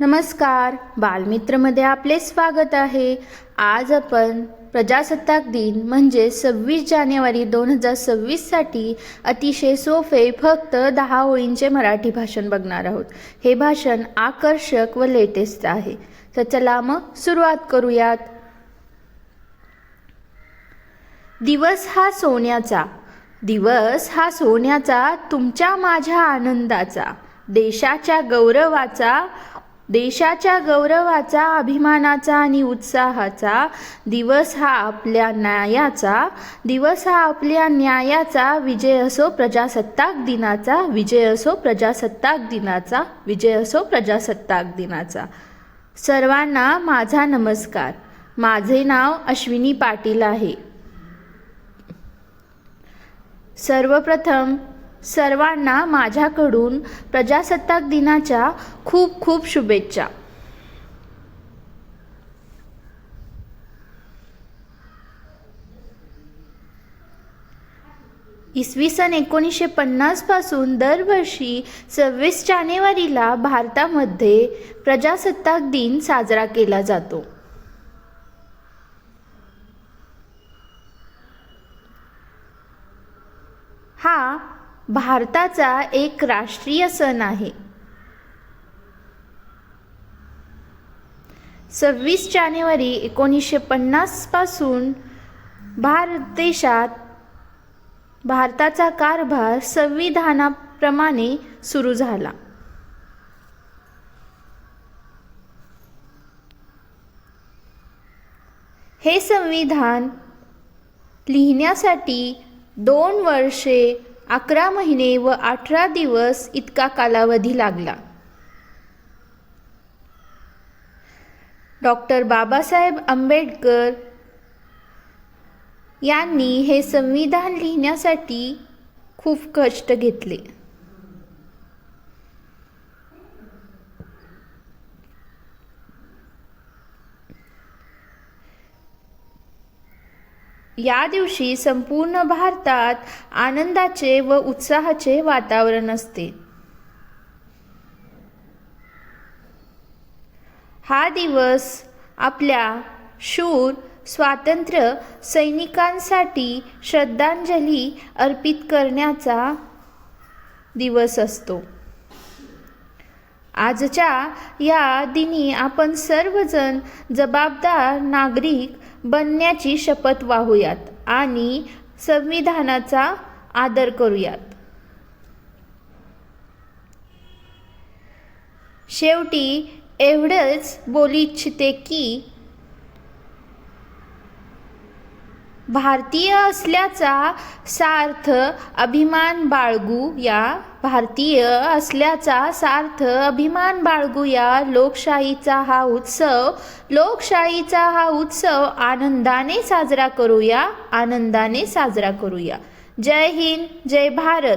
नमस्कार. बालमित्रमध्ये आपले स्वागत आहे. आज आपण प्रजासत्ताक दिन म्हणजे सव्वीस जानेवारी दोन हजार सव्वीससाठी अतिशय सोपे फक्त दहा ओळींचे मराठी भाषण बघणार आहोत. हे भाषण आकर्षक व लेटेस्ट आहे. तर चला मग सुरुवात करूयात. दिवस हा सोन्याचा. दिवस हा सोन्याचा तुमच्या माझ्या आनंदाचा देशाच्या गौरवाचा देशाच्या गौरवाचा अभिमानाचा आणि उत्साहाचा दिवस हा आपल्या न्यायाचा दिवस हा आपल्या न्यायाचा विजय असो प्रजासत्ताक दिनाचा विजय असो प्रजासत्ताक दिनाचा विजय असो प्रजासत्ताक दिनाचा. सर्वांना माझा नमस्कार. माझे नाव अश्विनी पाटील आहे. सर्वप्रथम सर्वांना माझ्याकडून प्रजासत्ताक दिनाच्या खूप खूप शुभेच्छा. इसवी सन एकोणीसशे पन्नासपासून दरवर्षी सव्वीस जानेवारीला भारतामध्ये प्रजासत्ताक दिन साजरा केला जातो. हा भारताचा एक राष्ट्रीय सण आहे. सव्वीस जानेवारी एकोणीसशे पन्नासपासून भारत देशात भारताचा कारभार संविधानाप्रमाणे सुरू झाला. हे संविधान लिहिण्यासाठी दोन वर्षे अकरा महिने व अठरा दिवस इतका कालावधी लागला. डॉक्टर बाबासाहेब आंबेडकर यांनी हे संविधान लिहिण्यासाठी खूप कष्ट घेतले. या दिवशी संपूर्ण भारतात आनंदाचे व उत्साहाचे वातावरण असते. हा दिवस आपल्या शूर स्वातंत्र्य सैनिकांसाठी श्रद्धांजली अर्पित करण्याचा दिवस असतो. आजच्या या दिनी आपण सर्वजण जबाबदार नागरिक बनण्याची शपथ वाहूयात आणि संविधानाचा आदर करूयात. शेवटी एवढंच बोलू इच्छिते की भारतीय असल्याचा सार्थ अभिमान बाळगू या. भारतीय असल्याचा सार्थ अभिमान बाळगू या. लोकशाहीचा हा उत्सव लोकशाहीचा हा उत्सव आनंदाने साजरा करूया आनंदाने साजरा करूया. जय हिंद जय भारत.